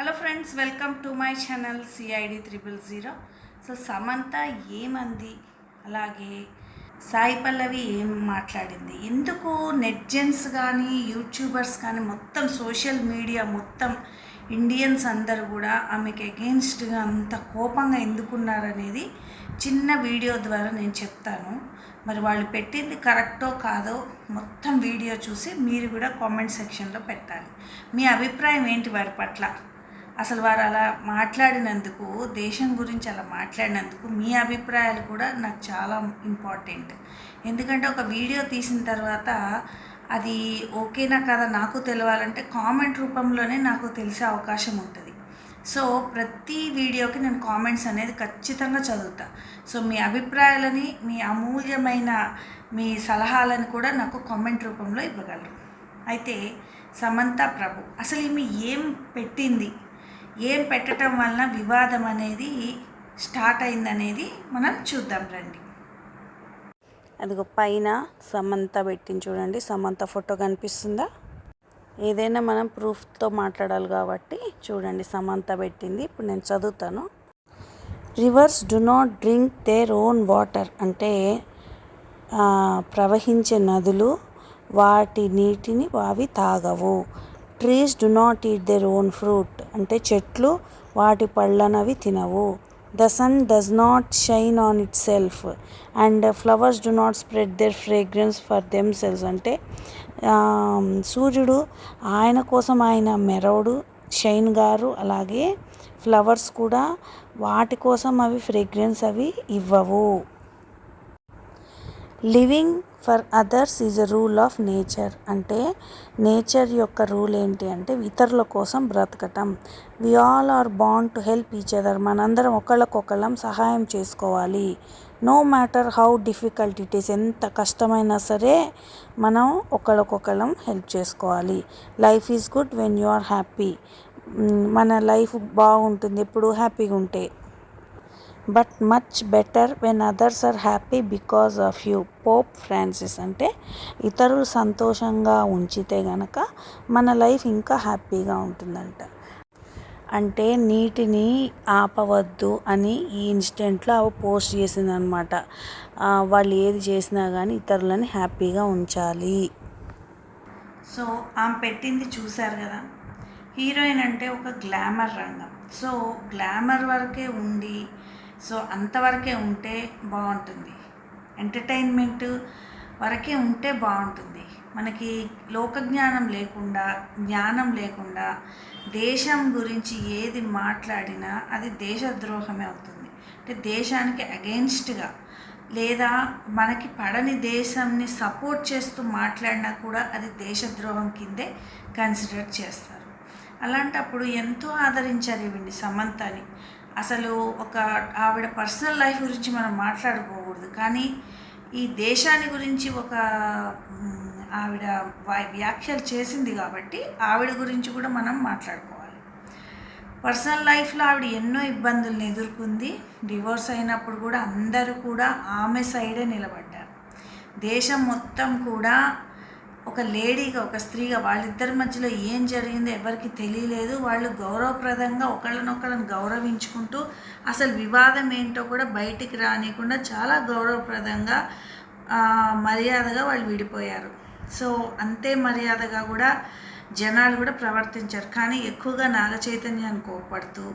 Hello friends welcome to my channel CID triple zero so Samantha ఏమంది? అలాగే సాయి పల్లవి ఏం మాట్లాడింది? ఎందుకు నెట్జెన్స్ కానీ యూట్యూబర్స్ కానీ మొత్తం సోషల్ మీడియా మొత్తం ఇండియన్స్ అందరు కూడా ఆమెకి అగెన్స్ట్గా అంత కోపంగా ఎందుకున్నారనేది చిన్న వీడియో ద్వారా నేను చెప్తాను. మరి వాళ్ళు పెట్టింది కరెక్టో కాదో మొత్తం వీడియో చూసి మీరు కూడా కామెంట్ సెక్షన్లో పెట్టాలి. మీ అభిప్రాయం ఏంటి వారి పట్ల? అసలు వారు అలా మాట్లాడినందుకు దేశం గురించి అలా మాట్లాడినందుకు మీ అభిప్రాయాలు కూడా నాకు చాలా ఇంపార్టెంట్. ఎందుకంటే ఒక వీడియో తీసిన తర్వాత అది ఓకేనా కదా నాకు తెలవాలంటే కామెంట్ రూపంలోనే నాకు తెలిసే అవకాశం ఉంటుంది. సో ప్రతి వీడియోకి నేను కామెంట్స్ అనేది ఖచ్చితంగా చదువుతా. సో మీ అభిప్రాయాలని మీ అమూల్యమైన మీ సలహాలను కూడా నాకు కామెంట్ రూపంలో ఇవ్వగలరు. అయితే సమంత ప్రభు అసలు ఈమె ఏం పెట్టింది? ఏం పెట్టడం వలన వివాదం అనేది స్టార్ట్ అయిందనేది మనం చూద్దాం రండి. అదిగో పైన సమంత పెట్టింది చూడండి. సమంత ఫోటో కనిపిస్తుందా? ఏదైనా మనం ప్రూఫ్తో మాట్లాడాలి కాబట్టి చూడండి. సమంత పెట్టింది. ఇప్పుడు నేను చదువుతాను. Rivers do not drink their own water అంటే ప్రవహించే నదులు వాటి నీటిని అవి తాగవు. Trees do not eat their own fruit అంటే చెట్లు వాటి పళ్ళనవి తినవు. The sun does not shine on itself and flowers do not spread their fragrance for themselves అంటే సూర్యుడు ఆయన కోసం ఆయన మెరవడు షైన్ గారు అలాగే ఫ్లవర్స్ కూడా వాటి కోసం అవి ఫ్రేగ్రెన్స్ అవి ఇవ్వవు. Living for others is a rule of nature. అంటే నేచర్ యొక్క రూల్ ఏంటి అంటే ఇతరుల కోసం బ్రతకటం. We all are bound to help each other. మనందరం ఒకళ్ళకొకళ్ళం సహాయం చేసుకోవాలి. No matter how difficult it is. ఎంత కష్టమైనా సరే మనం ఒకళ్ళకొకళ్ళం హెల్ప్ చేసుకోవాలి. Life is good when you are happy. మన లైఫ్ బాగుంటుంది ఎప్పుడు హ్యాపీగా ఉంటే but much better when others are happy because of you. Pope Francis అంటే ఇతరులు సంతోషంగా ఉంచితే గనక మన లైఫ్ ఇంకా హ్యాపీగా ఉంటుందంట. అంటే నీటిని ఆపవద్దు అని ఈ ఇన్సిడెంట్లో అవి పోస్ట్ చేసిందనమాట. వాళ్ళు ఏది చేసినా కానీ ఇతరులని హ్యాపీగా ఉంచాలి. సో ఆమె పెట్టింది చూశారు కదా? హీరోయిన్ అంటే ఒక గ్లామర్ రంగం. సో గ్లామర్ వరకే ఉండి సో అంతవరకే ఉంటే బాగుంటుంది. ఎంటర్టైన్మెంట్ వరకే ఉంటే బాగుంటుంది. మనకి లోకజ్ఞానం లేకుండా జ్ఞానం లేకుండా దేశం గురించి ఏది మాట్లాడినా అది దేశద్రోహమే అవుతుంది. అంటే దేశానికి అగెన్స్ట్గా లేదా మనకి పడని దేశంని సపోర్ట్ చేస్తూ మాట్లాడినా కూడా అది దేశద్రోహం కిందే కన్సిడర్ చేస్తారు. అలాంటప్పుడు ఎంతో ఆదరించారు ఈవిడ్ని సమంతని. అసలు ఒక ఆవిడ పర్సనల్ లైఫ్ గురించి మనం మాట్లాడుకోకూడదు. కానీ ఈ దేశాన్ని గురించి ఒక ఆవిడ వ్యాఖ్యలు చేసింది కాబట్టి ఆవిడ గురించి కూడా మనం మాట్లాడుకోవాలి. పర్సనల్ లైఫ్లో ఆవిడ ఎన్నో ఇబ్బందులను ఎదుర్కొంది. డివోర్స్ అయినప్పుడు కూడా అందరూ కూడా ఆమె సైడే నిలబడ్డారు. దేశం మొత్తం కూడా ఒక లేడీగా ఒక స్త్రీగా వాళ్ళిద్దరి మధ్యలో ఏం జరిగిందో ఎవరికి తెలియలేదు. వాళ్ళు గౌరవప్రదంగా ఒకళ్ళనొకళ్ళని గౌరవించుకుంటూ అసలు వివాదం ఏంటో కూడా బయటికి రానియకుండా చాలా గౌరవప్రదంగా మర్యాదగా వాళ్ళు విడిపోయారు. సో అంతే మర్యాదగా కూడా జనాలు కూడా ప్రవర్తించారు. కానీ ఎక్కువగా నాగ చైతన్యాన్ని కోపడుతూ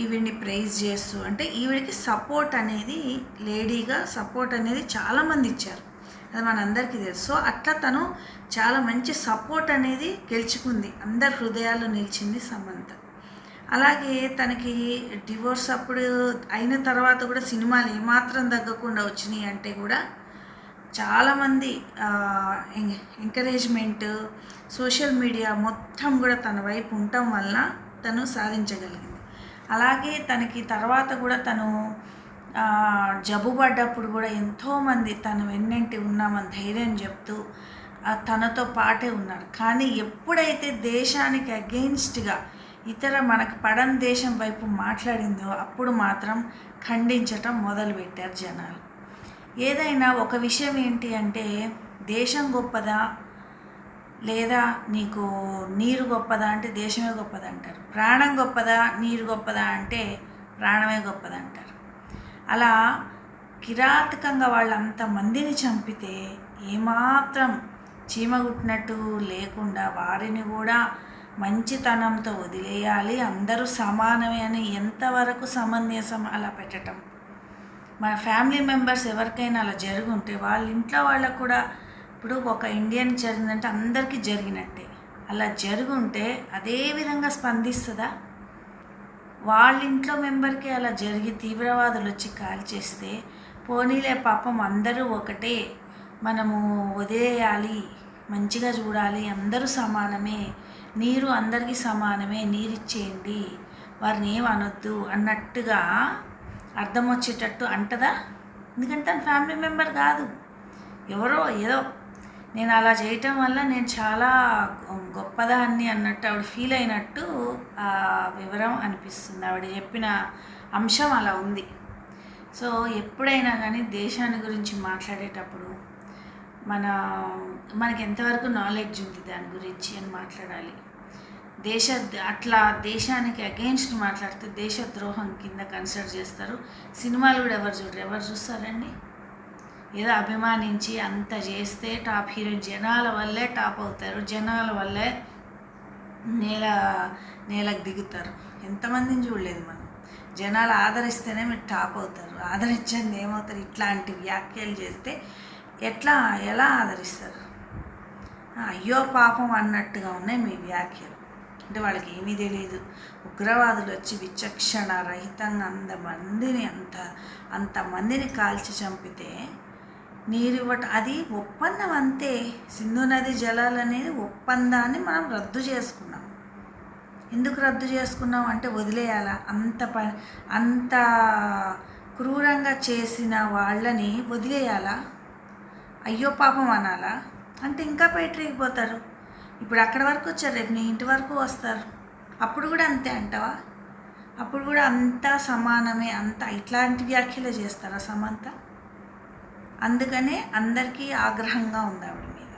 ఈవిడిని ప్రైజ్ చేస్తూ అంటే ఈవిడికి సపోర్ట్ అనేది లేడీగా సపోర్ట్ అనేది చాలామంది ఇచ్చారు. అది మనందరికీ తెలుసు. సో అట్లా తను చాలా మంచి సపోర్ట్ అనేది గెలుచుకుంది. అందరి హృదయాల్లో నిలిచింది సమంత. అలాగే తనకి డివోర్స్ అప్పుడు అయిన తర్వాత కూడా సినిమాలు ఏమాత్రం తగ్గకుండా వచ్చినాయి అంటే కూడా చాలామంది ఎంకరేజ్మెంట్ సోషల్ మీడియా మొత్తం కూడా తన వైపు ఉండటం వల్ల తను సాధించగలిగింది. అలాగే తనకి తర్వాత కూడా తను జబ్బు పడ్డప్పుడు కూడా ఎంతోమంది తను వెన్నంటి ఉన్నామని ధైర్యం చెప్తూ తనతో పాటే ఉన్నారు. కానీ ఎప్పుడైతే దేశానికి అగెయిన్స్ట్గా ఇతర మనకు పడని దేశం వైపు మాట్లాడిందో అప్పుడు మాత్రం ఖండించటం మొదలుపెట్టారు జనాలు. ఏదైనా ఒక విషయం ఏంటి అంటే దేశం గొప్పదా? లేదా నీకు నీరు గొప్పదా అంటే దేశమే గొప్పదంటారు. ప్రాణం గొప్పదా? నీరు గొప్పదా అంటే ప్రాణమే గొప్పదంటారు. అలా కిరాతకంగా వాళ్ళంత మందిని చంపితే ఏమాత్రం చీమగుట్టినట్టు లేకుండా వారిని కూడా మంచితనంతో వదిలేయాలి. అందరూ సమానమే అని ఎంతవరకు సమంజసం అలా పెట్టడం మన ఫ్యామిలీ మెంబర్స్ ఎవరికైనా అలా జరుగుంటే వాళ్ళ ఇంట్లో వాళ్ళకు కూడా ఇప్పుడు ఒక ఇండియన్ జరిగిందంటే అందరికీ జరిగినట్టే. అలా జరుగుంటే అదే విధంగా స్పందిస్తుందా? వాళ్ళ ఇంట్లో మెంబర్కి అలా జరిగి తీవ్రవాదులు వచ్చి కాల్ చేస్తే పోనీలే పాపం అందరూ ఒకటే. మనము వదిలేయాలి మంచిగా చూడాలి అందరూ సమానమే నీరు అందరికీ సమానమే నీరు ఇచ్చేయండి వారిని ఏం అనొద్దు అన్నట్టుగా అర్థం వచ్చేటట్టు అంటదా? ఎందుకంటే తన ఫ్యామిలీ మెంబర్ కాదు. ఎవరో ఏదో. నేను అలా చేయటం వల్ల నేను చాలా గొప్పదాన్ని అన్నట్టు ఆవిడ ఫీల్ అయినట్టు వివరం అనిపిస్తుంది. ఆవిడ చెప్పిన అంశం అలా ఉంది. సో ఎప్పుడైనా కానీ దేశాన్ని గురించి మాట్లాడేటప్పుడు మన మనకి ఎంతవరకు నాలెడ్జ్ ఉంది దాని గురించి అని మాట్లాడాలి. దేశ అట్లా దేశానికి అగెయిన్స్ట్ మాట్లాడితే దేశద్రోహం కింద కన్సిడర్ చేస్తారు. సినిమాలు కూడా ఎవరు చూడరు. ఎవరు చూస్తారండి? ఏదో అభిమానించి అంత చేస్తే టాప్ హీరోయిన్ జనాల వల్లే టాప్ అవుతారు. జనాల వల్లే నేల నేలకు దిగుతారు. ఎంతమందిని చూడలేదు మనం. జనాలు ఆదరిస్తేనే మీరు టాప్ అవుతారు. ఆదరించండి ఏమవుతారు? ఇట్లాంటి వ్యాఖ్యలు చేస్తే ఎట్లా ఎలా ఆదరిస్తారు? అయ్యో పాపం అన్నట్టుగా ఉన్నాయి మీ వ్యాఖ్యలు. అంటే వాళ్ళకి ఏమీ తెలియదు ఉగ్రవాదులు వచ్చి విచక్షణ రహితంగా అంతమందిని అంత అంతమందిని కాల్చి చంపితే నీరు ఇవ్వటం అది ఒప్పందం అంతే సింధు నది జలాలు అనేది ఒప్పందాన్ని మనం రద్దు చేసుకున్నాం. ఎందుకు రద్దు చేసుకున్నాం అంటే వదిలేయాలా? అంత ప అంత క్రూరంగా చేసిన వాళ్ళని వదిలేయాలా? అయ్యో పాపం అనాలా? అంటే ఇంకా పోతారు ఇప్పుడు అక్కడ వరకు వచ్చారు రేపు నీ ఇంటి వరకు వస్తారు. అప్పుడు కూడా అంతే అంటావా? అప్పుడు కూడా అంతా సమానమే అంత ఇట్లాంటి వ్యాఖ్యలు చేస్తారా సమంతా? అందుకనే అందరికీ ఆగ్రహంగా ఉంది ఆవిడ మీద.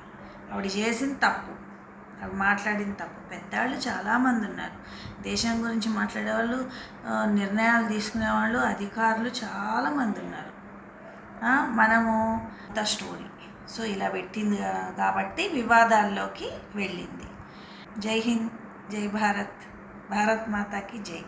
ఆవిడ చేసిన తప్పు. ఆవిడ మాట్లాడిన తప్పు. పెద్దవాళ్ళు చాలామంది ఉన్నారు. దేశం గురించి మాట్లాడేవాళ్ళు నిర్ణయాలు తీసుకునేవాళ్ళు అధికారులు చాలామంది ఉన్నారు. మనము ద స్టోరీ. సో ఇలా పెట్టింది కాబట్టి వివాదాల్లోకి వెళ్ళింది. జై హింద్ జై భారత్. భారత్ మాతాకి జై.